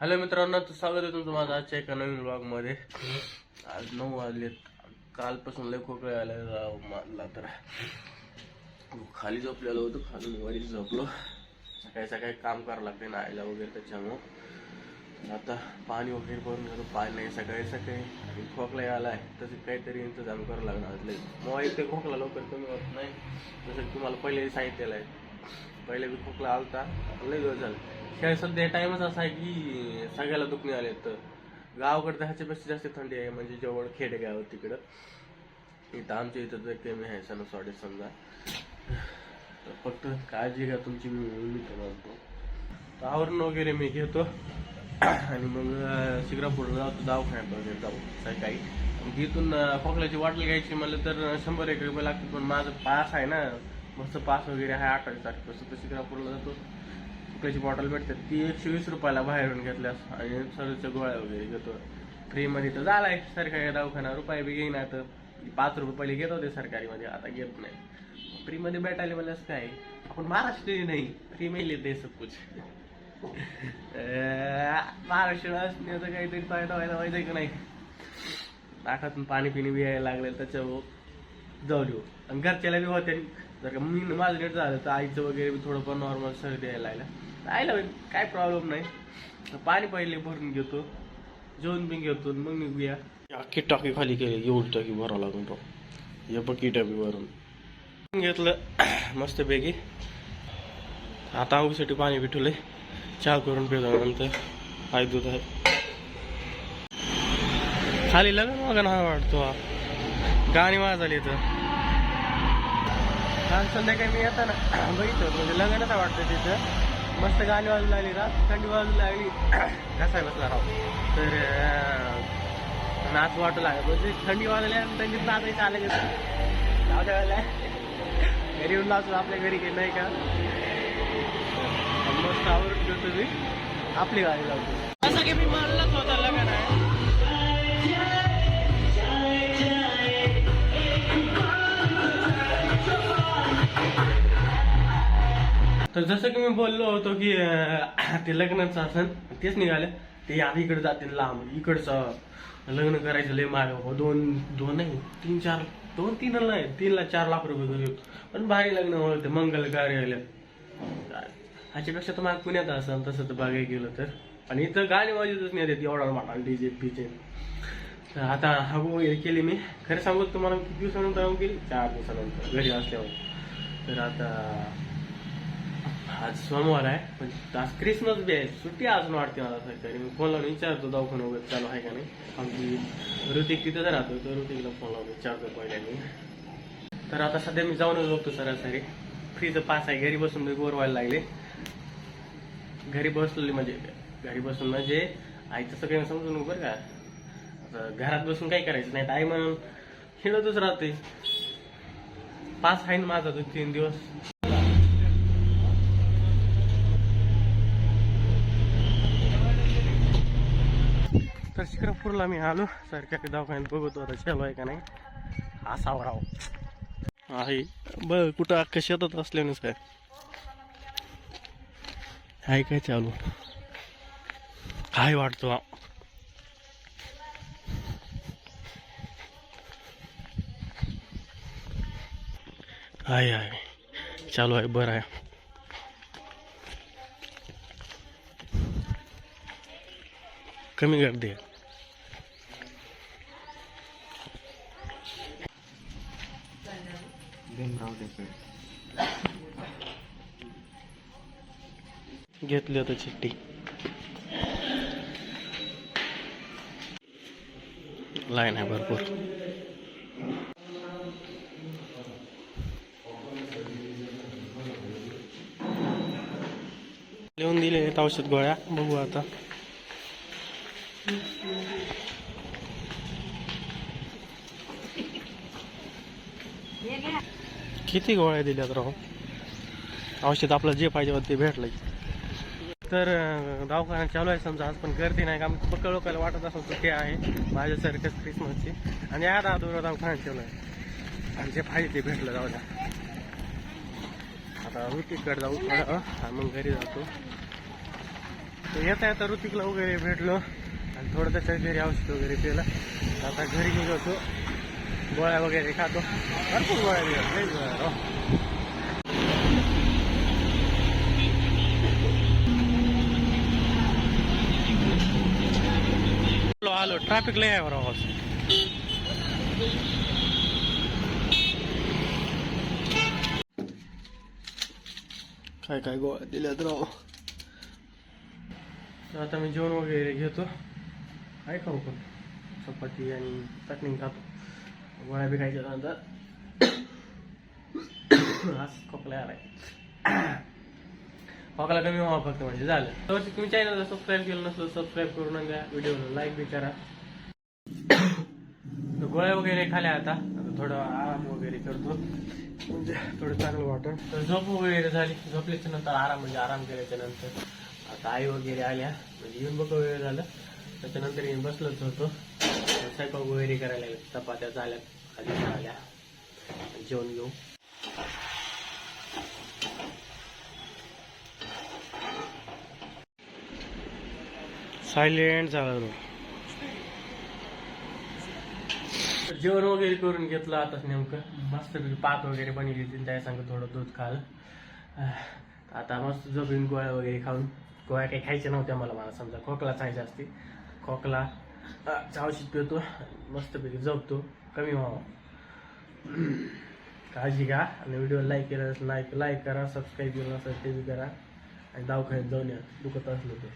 Hello मित्रांनो तर स्वागत आहे तुमचं माझं आजच्या एका नवीन ब्लॉगमध्ये आज नऊ वाजलेत कालपासून लय खोकळे आले राव मारला तर. खाली झोपलेलो होतो खालून वरीच झोपलो. सकाळी सकाळी काम करावं लागते नायला वगैरे त्याच्यामुळं. आता पाणी वगैरे भरून घेतो पाणी नाही सकाळी सकाळी. आणि खोकला आला आहे तसं काहीतरी इंतजाम करावं लागणार आज लई मग एक ते खोकला लवकर कमी होत नाही. जसं तुम्हाला पहिले सांगितलेलं आहे. पहिले बी खोकला आलता लई दिवस झाले. खेळ सध्या टाइमच असा आहे की सगळ्याला दुखणे आले तर. गावाकडे तर ह्याच्यापेक्षा जास्त थंडी आहे म्हणजे जवळ खेडेगाव तिकडं. इथं आमच्या इथं तर कमी आहे सणसवाडी समजा. तर फक्त काळजी घ्या तुमची मी मी तर म्हणतो तर आवरण वगैरे मी घेतो. आणि मग अं, जातो दवाखान्यात वगैरे जाऊ सकाळी. मग इथून खोकल्याची वाटली घ्यायची म्हणलं तर शंभर एक रुपये लागतील. पण माझं पास आहे ना. मस्त पास वगैरे आहे अठ्ठावीस तारखेपासून तर शिग्रापूरला जातो. खोकल्याची बॉटल भेटते ती एकशे वीस रुपयाला बाहेरून घेतल्यास. आणि सर्वच्या गोळ्या वगैरे घेतो. फ्रीमध्ये तर झालाय सरकारी दवाखाना रुपये बी घेईना तर. पाच रुपये पहिले घेत होते सरकारीमध्ये आता घेत नाही. फ्रीमध्ये भेटायला मला काय? आपण महाराष्ट्रीय नाही फ्री मिळले ते सब कुछ. महाराष्ट्र असण्याचं काहीतरी फायदा व्हायला पाहिजे की नाही? नाकातून पाणी पिणी बी यायला लागले त्याच्यावर. जाऊ देऊ. आणि घरच्याला बी होते जर का मी माझं नीट झालं तर आईचं वगैरे बी थोडंफार नॉर्मल सर्दी यायला लागलं आईला काय प्रॉब्लेम नाही. पाणी पहिले भरून घेतो. जेवण बी घेतो मग निघूया. अख्खी टाकी खाली केली. एवढी टाकी भरावं लागून तो या बकी टाकी भरून. घेतलं. मस्तपैकी आता आऊसाठी पाणी बिठवलंय चहा करून पितो नंतर. आई दूध आहे. खाली लग्न वगैरे हा वाटतो हा. गाणी वाजाली तर. काल संध्याकाळी मी येताना बघितलं होतं, म्हणजे लग्नच वाटतं तिथं. मस्त गाणी वाजू लागली रात थंडी वाजू लागली. घसाय बसला राव. तर नाच वाटू लागला म्हणजे थंडी वाजली आणि थंडीत नाचायचं आलं कसं जाऊ द्या वेळेला. घरी येऊन नाचू आपल्या घरी गेलं नाही का? मस्त आवडून घेतो मी. आपली गाडी लावतो. असं की मी म्हणलंच होतं लग्न. आहे तर जसं की मी बोललो होतो की ते लग्नाचं असं तेच निघालं. ते आता इकडे जातील लांब इकडचं. लग्न करायचं लय माग. हो दोन दोन नाही तीन चार दोन तीन नाही तीनला चार लाख रुपये घेऊन पण भारी लग्न होते मंगल कार्यालय. ह्याच्यापेक्षा तर मग पुण्यात असं तसं तर बघायला गेलं तर. आणि इथं गाणी वाजतच नाही येत एवढा माटा डीजे पीजे तर आता हागू वगैरे केली मी. खरं सांगू तुम्हाला किती दिवसानंतर हागू केली? चार दिवसानंतर घरी असल्यावर. तर आता आज सोमवार आहे पण आज क्रिसमस बी आहे. सुट्टी आज वाटते मला सरकारी मी फोन लावून विचारतो दवाखाना वगैरे चालू आहे का नाही. आमची ऋतिक जर राहतो तर ऋतिकला फोन लावून विचारतो पहिल्यांदा. तर आता सध्या मी जाऊनच बघतो सरासरी. फ्रीचं पास आहे. घरी बसून मी बोर व्हायला लागले. घरी बसलेली म्हणजे घरी बसून म्हणजे आईचं सगळं समजून नको बरं का. आता घरात बसून काही करायचं नाही. तर आई म्हणून खेळतच राहते. पास आहे ना माझा तो तीन दिवस. नागपूरला मी आलो. सरकारी दवाखान्यात बघतो आता चालू आहे का नाही. असावं राव आहे. बघ कुठं अख्ख्या शेतात असल्यानेच काय. आहे काय चालू. काय वाटतो आहे आहे. चालू आहे बरं आहे. कमी गर्दी आहे घेतली होती चिठ्ठी. लाईन आहे भरपूर. लिहून दिले आहेत औषध गोळ्या. बघू आता. किती गोळ्या दिल्यात राव? औषध आपलं जे पाहिजे होतं ते भेटलंय. तर दवाखाना चालू आहे समजा आज पण गर्दी नाही का पक्क लोकांना वाटत असेल तर ते आहे. माझ्यासारखंच क्रिसमसची आणि आता दोन दवाखाना चालू आहे. आणि जे पाहिजे ते भेटलं जाऊ द्या. आता ऋतिककडे जाऊ थोडं मग घरी जातो. तर येता येता ऋतिकला वगैरे भेटलो. आणि थोडं त्याच्या घरी औषध वगैरे केलं. आता घरी निघतो गोळ्या वगैरे खातो भरपूर गोळ्या दिल्या लई गोळ्या राव. आलो आलो ट्रॅफिक लय आहे बरोबर काय काय गोळ्या दिल्यात राव तर आता मी जेवण वगैरे घेतो आहे खाऊ पण चपाती आणि चटणी खातो गोळ्या बी खायच्या नंतर आज खोकला आलाय. खोकला कमी व्हावा फक्त म्हणजे झालं. तर तुम्ही चॅनलला सबस्क्राईब केलं नसलं सबस्क्राईब करून नका. व्हिडिओला लाईक बी करा. तर गोळ्या वगैरे खाल्या आता. आता थोडं आराम वगैरे करतो. म्हणजे थोडं चांगलं वाटतं तर झोप वगैरे झाली. झोपल्याच्या नंतर आराम म्हणजे आराम केल्याच्यानंतर. आता आई वगैरे आल्या. म्हणजे येऊन बघ वगैरे झालं. त्याच्यानंतर येऊन बसलोच होतो. स्वयंपाक वगैरे करायला लागले. चपात्या झाल्या खाली आल्या जेवण घेऊ. सायलेंट झालं जेवण वगैरे करून घेतलं आताच नेमकं. मस्तपैकी पाक वगैरे बनवली होती त्या सांगत थोडं दूध खाल. आता मस्त झोपून गोळ्या वगैरे खाऊन. गोळ्या काही खायच्या नव्हत्या मला मला समजा खोकला खायचा असते खोकला चावशीत पिवतो मस्तपैकी जपतो. कमी व्हावा. काळजी घ्या. आणि व्हिडिओ लाईक केला लाईक लाईक करा. सबस्क्राईब केलं असेल ते बी करा. आणि दवाखान्यात जाऊन या. दुखत असलं तर.